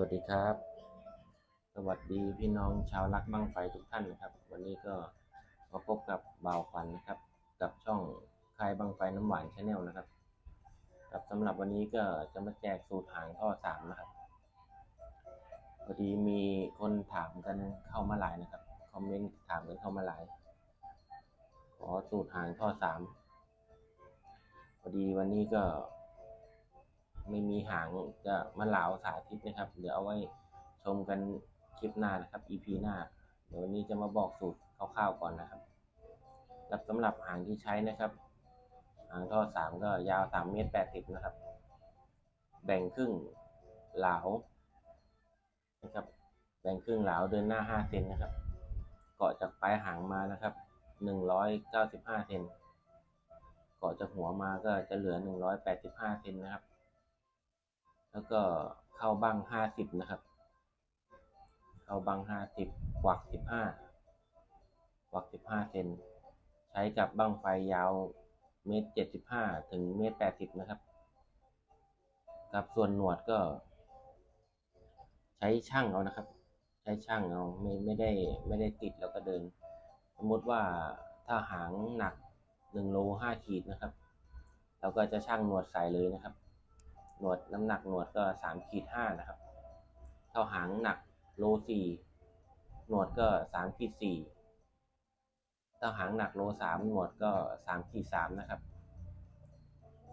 วัสดีครับ สวัสดีพี่น้องชาวรักบังไฟทุกท่านนะครับ วันนี้ก็มาพบกับบ่าวขวัญนะครับ กับช่องคายบังไฟน้ำหวานชาแนลนะครับครับสำหรับวันนี้ก็จะมาแจกสูตรหางท่อสามนะครับพอดีมีคนถามกันเข้ามาหลายนะครับคอมเมนต์ถามกันเข้ามาหลาย ขอสูตรหางท่อสามพอดีวันนี้ก็ ไม่มีหางจะมาเหลาสาธิตนะครับเดี๋ยวเอาไว้ชมกันคลิปหน้านะครับ EP หน้า เดี๋ยววันนี้จะมาบอกสูตรคร่าวๆก่อนนะครับแล้วสำหรับหางที่ใช้นะครับ หางท่อสามก็ยาวสามเมตรแปดสิบนะครับ แบ่งครึ่งเหลานะครับ แบ่งครึ่งเหลาเดินหน้าห้าเซนนะครับ เกาะจากปลายหางมานะครับหนึ่งร้อยเก้าสิบห้าเซนเกาะจากหัวมาก็จะเหลือหนึ่งร้อยแปดสิบห้าเซนนะครับ แล้วก็เข้าบังห้าสิบนะครับ เข้าบังห้าสิบกวักสิบห้าวักสิบห้าเซน ใช้กับบังไฟยาวเมตรเจ็ดสิบห้าถึงเมตรแปดสิบนะครับ กับส่วนหนวดก็ ใช้ช่างเอานะครับ ใช้ช่างเอาไม่ไม่ได้ไม่ได้ติดแล้วก็เดิน สมมติว่าถ้าหางหนักหนึ่งโลห้าขีดนะครับ เราก็จะช่างหนวดใส่เลยนะครับ หนวดน้ำหนักหนวดก็สามขีดห้านะครับเท่าหางหนักโลสี่หนวดก็สามขีดสี่เท่าหางหนักโลสามหนวดก็สามขีดสามนะครับ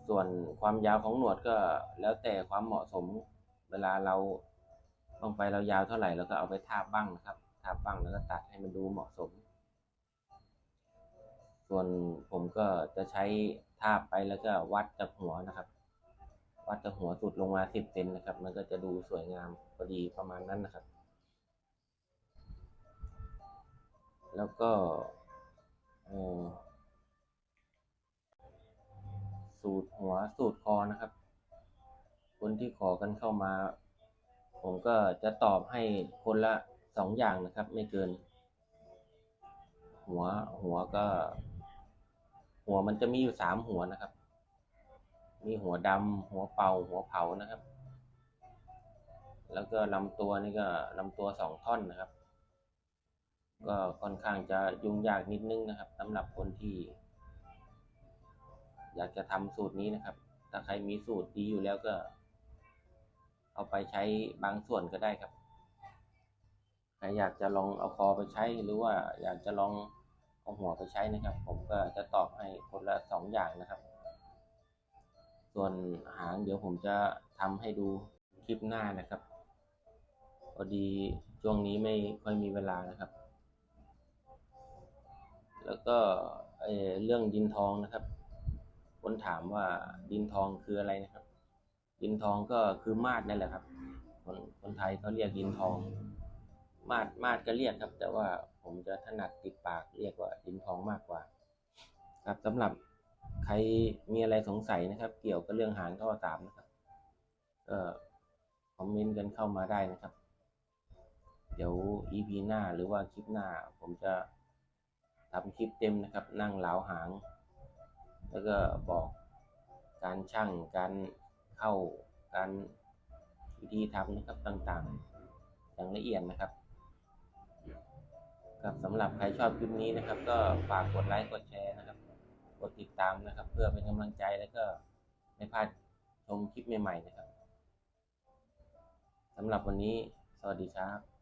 ส่วนความยาวของหนวดก็แล้วแต่ความเหมาะสมเวลาเราต้องไปเรายาวเท่าไหร่เราก็เอาไปทาบบ้างนะครับทาบบ้างแล้วก็ตัดให้มันดูเหมาะสม ส่วนผมก็จะใช้ทาบไปแล้วก็วัดจากหัวนะครับ วัดจากหัวสุดลงมาสิบเซนนะครับ มันก็จะดูสวยงามพอดีประมาณนั้นนะครับ แล้วก็สูตรหัวสูตรคอนะครับ คนที่ขอกันเข้ามา ผมก็จะตอบให้คนละสองอย่างนะครับ ไม่เกิน หัวหัวก็ หัวมันจะมีอยู่สามหัวนะครับ มีหัวดำหัวเป่าหัวเผานะครับ แล้วก็ลำตัวนี่ก็ลำตัวสองท่อนนะครับ ก็ค่อนข้างจะยุ่งยากนิดนึงนะครับสำหรับคนที่ อยากจะทำสูตรนี้นะครับ ถ้าใครมีสูตรดีอยู่แล้วก็ เอาไปใช้บางส่วนก็ได้ครับใครอยากจะลองเอาคอไปใช้หรือว่าอยากจะลองเอาหัวไปใช้นะครับ ผมก็จะตอบให้คนละสองอย่างนะครับ ส่วนหางเดี๋ยวผมจะทำให้ดูคลิปหน้านะครับ พอดีช่วงนี้ไม่ค่อยมีเวลานะครับ แล้วก็เเรื่องดินทองนะครับ คนถามว่าดินทองคืออะไรนะครับ ดินทองก็คือมาดนั่นแหละครับ คนคนไทยเขาเรียกดินทอง มาดมาดก็เรียกครับ แต่ว่าผมจะถนัดติดปากเรียกว่าดินทองมากกว่า ครับสำหรับ ใครมีอะไรสงสัยนะครับ เกี่ยวกับเรื่องหางท่อสามนะครับก็คอมเมนต์กันเข้ามาได้นะครับ เดี๋ยว EP หน้าหรือว่าคลิปหน้า ผมจะทำคลิปเต็มนะครับ นั่งเหลาหาง แล้วก็บอกการช่างการเข้าการวิธีทำนะครับต่างๆ อย่างละเอียดนะครับครับสำหรับใครชอบคลิปนี้นะครับ ก็ฝากกดไลค์กดแชร์นะครับ กดติดตามนะครับ เพื่อเป็นกำลังใจแล้วก็ไม่พลาดชมคลิปใหม่ๆนะครับสำหรับวันนี้ สวัสดีครับ